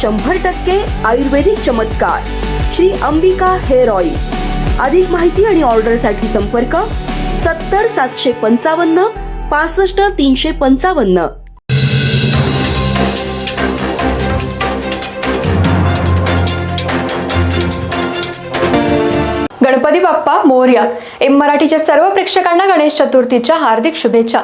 शंभर टक्के आयुर्वेदिक चमत्कार. Shri Ambika hair oil. अधिक माहिती आणि ऑर्डरसाठी संपर्क सत्तर सातशे पंचावन्न पासष्ट तीनशे पंचावन्न. गणपती बाप्पा मोर्या. एम मराठीच्या सर्व प्रेक्षकांना गणेश चतुर्थीच्या हार्दिक शुभेच्छा.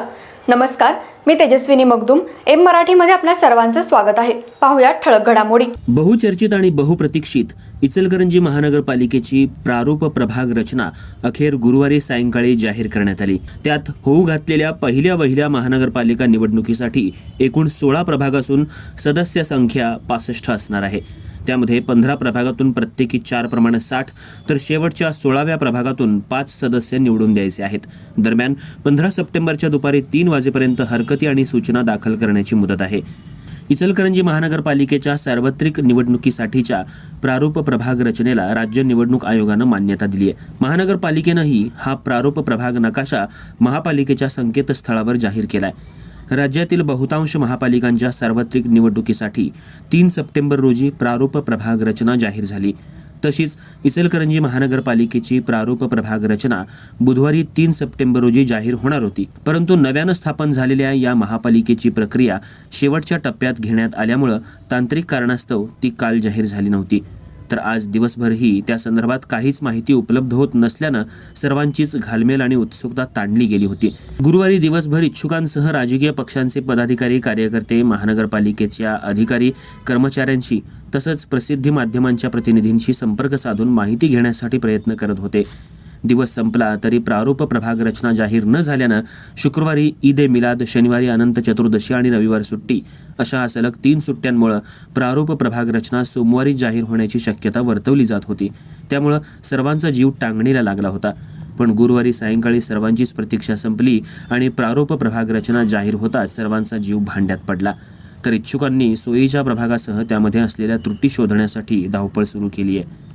नमस्कार मी तेजस्विनी मगदुम. एम मराठीमध्ये आपल्या सर्वांचं स्वागत आहे. पाहूया ठळक घडामोडी. बहुचर्चित आणि बहुप्रतीक्षित इचलकरंजी महानगरपालिकेची प्रारूप प्रभाग रचना अखेर गुरुवारी सायंकाळी जाहीर करण्यात आली. त्यात होऊ घातलेल्या पहिल्या वहिल्या महानगरपालिका निवडणुकीसाठी एकूण सोळा प्रभाग असून सदस्य संख्या पासष्ट असणार आहे. त्यामध्ये पंधरा प्रभागातून प्रत्येकी चार प्रमाणे साठ तर शेवटच्या सोळाव्या प्रभागातून पाच सदस्य निवडून द्यायचे आहेत. दरम्यान पंधरा सप्टेंबरच्या दुपारी तीन वाजेपर्यंत हरकती आणि सूचना दाखल करण्याची मुदत आहे. इचलकरंजी महानगरपालिकेच्या सार्वत्रिक निवडणुकीसाठीच्या प्रारूप प्रभाग रचनेला राज्य निवडणूक आयोगानं मान्यता दिली आहे. महानगरपालिकेनंही हा प्रारूप प्रभाग नकाशा महापालिकेच्या संकेतस्थळावर जाहीर केला आहे राज्यातील बहुतांश महापालिकांच्या सार्वत्रिक निवडणुकीसाठी तीन सप्टेंबर रोजी प्रारूप प्रभाग रचना जाहीर झाली. तशीच इचलकरंजी महानगरपालिकेची प्रारूप प्रभाग रचना बुधवारी तीन सप्टेंबर रोजी जाहीर होणार होती. परंतु नव्यानं स्थापन झालेल्या या महापालिकेची प्रक्रिया शेवटच्या टप्प्यात घेण्यात आल्यामुळं तांत्रिक कारणास्तव ती काल जाहीर झाली नव्हती. तर आज दिवसभरही त्या संदर्भात काहीच माहिती उपलब्ध होत नसल्यानं सर्वांचीच घालमेल आणि उत्सुकता ताणली गेली होती. गुरुवारी दिवसभर इच्छुकांसह राजकीय पक्षांचे पदाधिकारी कार्यकर्ते महानगरपालिकेच्या अधिकारी कर्मचाऱ्यांशी तसंच प्रसिद्धी माध्यमांच्या प्रतिनिधींशी संपर्क साधून माहिती घेण्यासाठी प्रयत्न करत होते. दिवस संपला तरी प्रारूप प्रभाग रचना जाहीर न झाल्यानं शुक्रवारी ईद ए मिलाद शनिवारी अनंत चतुर्दशी आणि रविवार सुट्टी. अशा सलग तीन सुट्ट्यांमुळं प्रारूप प्रभाग रचना सोमवारी जाहीर होण्याची शक्यता वर्तवली जात होती. त्यामुळं सर्वांचा जीव टांगणीला लागला होता. पण गुरुवारी सायंकाळी सर्वांचीच प्रतीक्षा संपली आणि प्रारूप प्रभाग रचना जाहीर होताच सर्वांचा जीव भांड्यात पडला. तर इच्छुकांनी सोयीच्या प्रभागासह त्यामध्ये असलेल्या त्रुटी शोधण्यासाठी धावपळ सुरू केली आहे